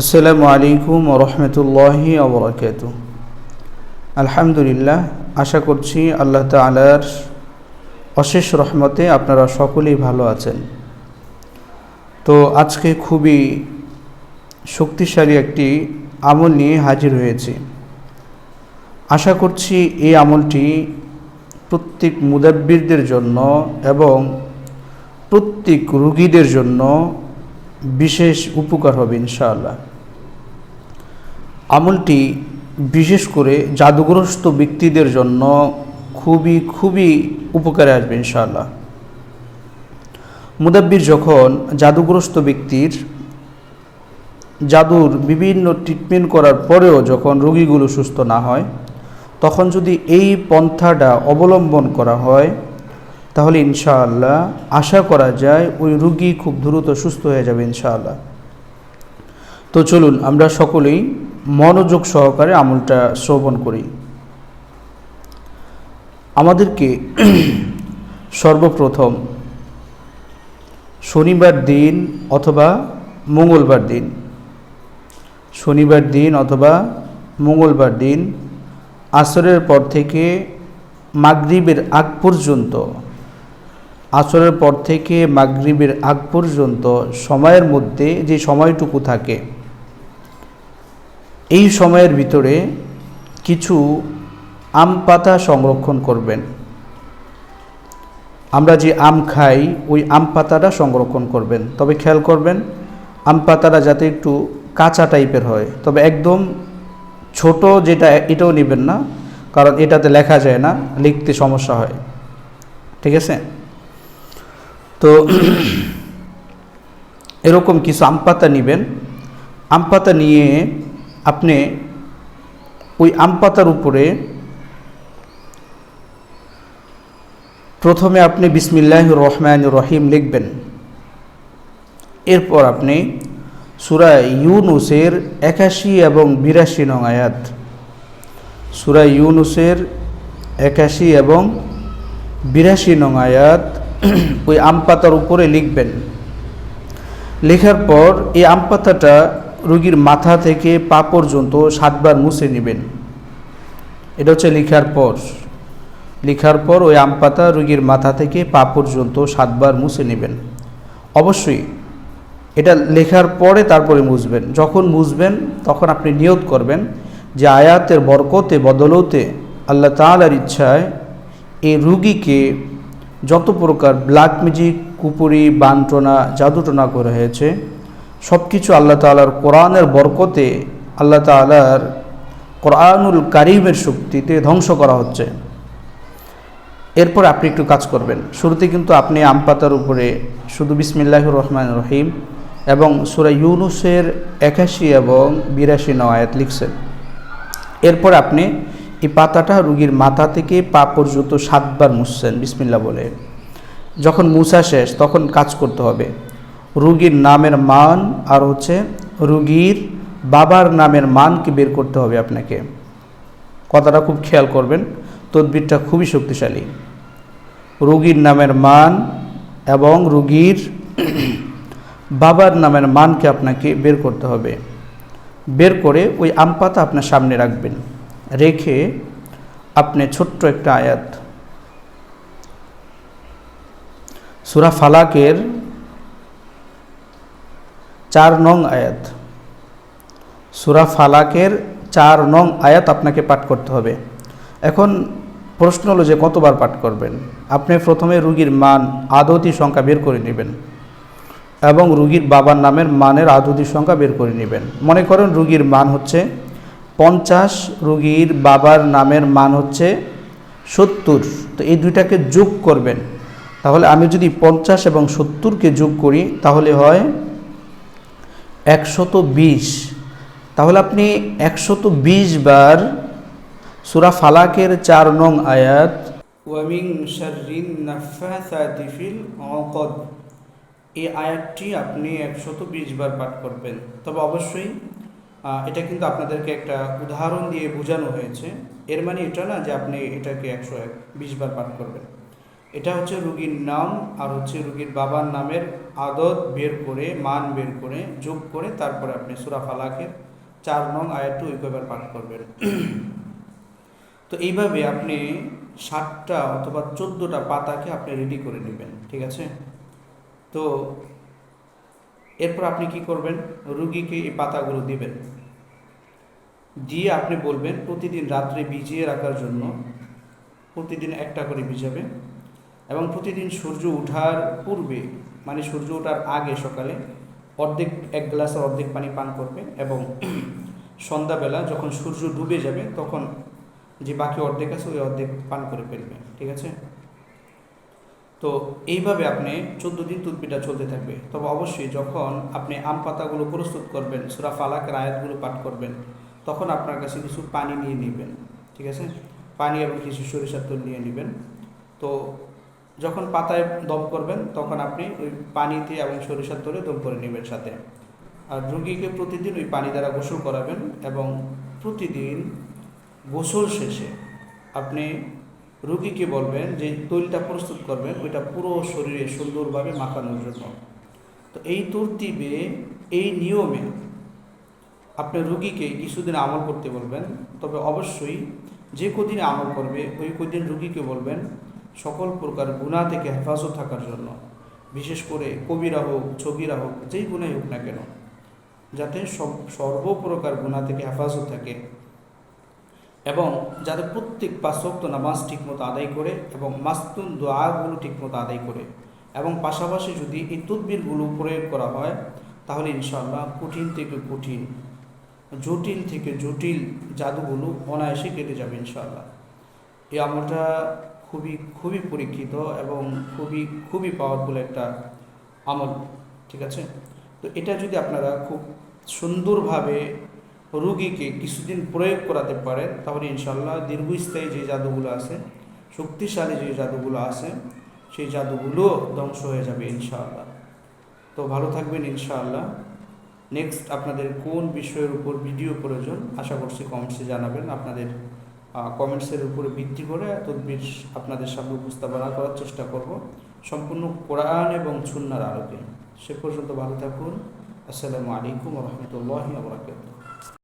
আসসালামু আলাইকুম রহমতুল্লাহি আবরাকাত আলহামদুলিল্লাহ, আশা করছি আল্লাহ তালার অশেষ রহমতে আপনারা সকলেই ভালো আছেন। তো আজকে খুবই শক্তিশালী একটি আমল নিয়ে হাজির হয়েছি। আশা করছি এই আমলটি প্রত্যেক মুদাব্বিরদের জন্য এবং প্রত্যেক রুগীদের জন্য বিশেষ উপকার হবে ইনশাআল্লাহ। আমলটি বিশেষ করে জাদুগ্রস্ত ব্যক্তিদের জন্য খুবই খুবই উপকারে আসবে ইনশাআল্লাহ। মুদাব্বির যখন জাদুগ্রস্ত ব্যক্তির জাদুর বিভিন্ন ট্রিটমেন্ট করার পরেও যখন রোগীগুলো সুস্থ না হয়, তখন যদি এই পন্থাটা অবলম্বন করা হয়, তাহলে ইনশাআল্লাহ আশা করা যায় ওই রুগী খুব দ্রুত সুস্থ হয়ে যাবে ইনশাআল্লাহ। তো চলুন আমরা সকলেই মনোযোগ সহকারে আমলটা শ্রবণ করি। আমাদেরকে সর্বপ্রথম শনিবার দিন অথবা মঙ্গলবার দিন, শনিবার দিন অথবা মঙ্গলবার দিন, আসরের পর থেকে মাগরিবের আগ পর্যন্ত, আসরের পর থেকে মাগরিবের আগ পর্যন্ত সময়ের মধ্যে যে সময়টুকু থাকে এই সময়ের ভিতরে কিছু আম পাতা সংরক্ষণ করবেন। আমরা যে আম খাই, ওই আম পাতাটা সংরক্ষণ করবেন। তবে খেয়াল করবেন, আম পাতাটা যাতে একটু কাঁচা টাইপের হয়। তবে একদম ছোট যেটা, এটাও নেবেন না, কারণ এটাতে লেখা যায় না, লিখতে সমস্যা হয়। ঠিক আছে? তো এরকম কিছু আম পাতা নেবেন। আম পাতা নিয়ে আপনি ওই আম পাতার উপরে প্রথমে আপনি বিসমিল্লাহ রহমান রহিম লিখবেন। এরপর আপনি সুরা ইউনুসের একাশি এবং বিরাশি নং আয়াত। সুরা ইউনুসের একাশি এবং বিরাশি নং আয়াত ওই আম পাতার উপরে লিখবেন। লেখার পর এই আম পাতাটা রুগীর মাথা থেকে পা পর্যন্ত সাতবার মুছে নেবেন। এটা হচ্ছে লেখার পর। লেখার পর ওই আম পাতা রুগীর মাথা থেকে পা পর্যন্ত সাতবার মুছে নেবেন। অবশ্যই এটা লেখার পরে তারপরে মুছবেন। যখন মুছবেন, তখন আপনি নিয়ত করবেন যে আয়াতের বরকতে, বদলতে, আল্লাহ তালার ইচ্ছায় এই রুগীকে যত প্রকার ব্ল্যাক ম্যাজিক কুপুরি, বানটনা, জাদুটনা করে হয়েছে সব কিছু আল্লাহ তালার কোরআনের বরকতে আল্লাহ তালার কোরআনুল কারিমের শক্তিতে ধ্বংস করা হচ্ছে। এরপর আপনি একটু কাজ করবেন। শুরুতে কিন্তু আপনি আম পাতার উপরে শুধু বিসমিল্লাহ রহমান রহিম এবং সুরা ইউনুসের একাশি এবং বিরাশি নয়াত লিখছেন। এরপর আপনি এই পাতাটা রুগীর মাথা থেকে পা পর্যন্ত সাতবার মুছছেন বিসমিল্লা বলে। যখন মুছা শেষ, তখন কাজ করতে হবে। রুগীর নামের মান আর হচ্ছে রুগীর বাবার নামের মানকে বের করতে হবে আপনাকে। কথাটা খুব খেয়াল করবেন, তদবিরটা খুবই শক্তিশালী। রুগীর নামের মান এবং রুগীর বাবার নামের মানকে আপনাকে বের করতে হবে। বের করে ওই আম পাতা আপনার সামনে রাখবেন। রেখে আপনি ছোট্ট একটা আয়াত, সুরা ফালাকের চার নং আয়াত। সুরা ফালাকের চার নং আয়াত আপনাকে পাঠ করতে হবে। এখন প্রশ্ন হলো যে কতবার পাঠ করবেন? আপনি প্রথমে রুগীর মান, আদতি সংখ্যা বের করে নেবেন এবং রুগীর বাবার নামের মানের আদতি সংখ্যা বের করে নেবেন। মনে করেন রুগীর মান হচ্ছে পঞ্চাশ, রুগীর বাবার নামের মান হচ্ছে সত্তর। তো এই দুইটাকে যোগ করবেন। তাহলে আমি যদি পঞ্চাশ এবং সত্তরকে যোগ করি, তাহলে হয় একশত বিশ। তাহলে আপনি একশত বিশ বার সুরা ফালাকের চার নং আয়াত ওয়ামিং শাররিন নাফাসাতি উকদ এই আয়াতটি আপনি একশত বিশ বার পাঠ করবেন। তবে অবশ্যই এটা কিন্তু আপনাদেরকে একটা উদাহরণ দিয়ে বোঝানো হয়েছে। এর মানে এটা না যে আপনি এটাকে একশো এক বিশ বার পাঠ করবেন। এটা হচ্ছে রুগীর নাম আর হচ্ছে রুগীর বাবার নামের আদত বের করে, মান বের করে, যোগ করে তারপরে আপনি সুরা ফালাকের চার নং আয়াতটু ওইভাবে পাঠ করবেন। তো এইভাবে আপনি সাতটা অথবা চোদ্দোটা পাতাকে আপনি রেডি করে নেবেন, ঠিক আছে? তো এরপর আপনি কি করবেন? রুগীকে এই পাতাগুলো দিবেন। দিয়ে আপনি বলবেন, প্রতিদিন রাত্রে ভিজিয়ে রাখার জন্য প্রতিদিন একটা করে ভিজাবে এবং প্রতিদিন সূর্য ওঠার পূর্বে মানে সূর্য ওঠার আগে সকালে অর্ধেক, এক গ্লাস অর্ধেক পানি পান করবে এবং সন্ধ্যাবেলা যখন সূর্য ডুবে যাবে, তখন যে বাকি অর্ধেক আছে, ওই অর্ধেক পান করে ফেলবে ঠিক আছে? তো এইভাবে আপনি চোদ্দ দিন তুদবিটা চলতে থাকবে। তবে অবশ্যই যখন আপনি আম পাতাগুলো প্রস্তুত করবেন, সুরা ফালাকের আয়াতগুলো পাঠ করবেন, তখন আপনার কাছে কিছু পানি নিয়ে নেবেন, ঠিক আছে? পানি এবং কিছু সরিষার তেল নিয়ে নেবেন। তো যখন পাতায় দম করবেন, তখন আপনি ওই পানিতে এবং সরিষার তেলে দম করে নেবেন সাথে। আর রুগীকে প্রতিদিন ওই পানি দ্বারা গোসল করাবেন এবং প্রতিদিন গোসল শেষে আপনি রুগীকে বলবেন যে, তৈলটা প্রস্তুত করবেন, ওইটা পুরো শরীরে সুন্দরভাবে মাখানোর জন্য। তো এই তরতিবে, এই নিয়মে আপনি রুগীকে কিছুদিন আমল করতে বলবেন। তবে অবশ্যই যে কদিনে আমল করবে, ওই কদিন রুগীকে বলবেন সকল প্রকার গুণা থেকে হেফাজত থাকার জন্য, বিশেষ করে কবিরা হোক, ছবিরা হোক যেই গুণাই হোক না কেন, যাতে সব, সর্বপ্রকার গুণা থেকে হেফাজত থাকে এবং যাতে প্রত্যেক পাঁচক্ত নামাজ ঠিকমতো আদায় করে এবং মাস্তুন দোয়াগুলো ঠিকমতো আদায় করে এবং পাশাপাশি যদি এই তদবিরগুলো প্রয়োগ করা হয়, তাহলে ইনশাআল্লাহ কঠিন থেকে কঠিন, জটিল থেকে জটিল জাদুগুলো অনায়াসে কেটে যাবে ইনশাআল্লাহ। এই আমলটা খুবই খুবই পরীক্ষিত এবং খুবই খুবই পাওয়ারফুল একটা আমল, ঠিক আছে? তো এটা যদি আপনারা খুব সুন্দরভাবে রুগীকে কিছুদিন প্রয়োগ করাতে পারেন, তাহলে ইনশাল্লাহ দীর্ঘস্থায়ী যে জাদুগুলো আছে, শক্তিশালী যে জাদুগুলো আছে, সেই জাদুগুলো ধ্বংস হয়ে যাবে ইনশাআল্লাহ। তো ভালো থাকবেন ইনশাআল্লাহ। নেক্সট আপনাদের কোন বিষয়ের উপর ভিডিও প্রয়োজন, আশা করছি কমেন্টসে জানাবেন। আপনাদের কমেন্টসের উপরে ভিত্তি করে তদবির আপনাদের সামনে উপস্থাপনা করার চেষ্টা করব। সম্পূর্ণ কোরআন এবং সুন্নার আলোকে। সে পর্যন্ত ভালো থাকুন। আসসালামু আলাইকুম রহমতুল্লাহ বরাকাত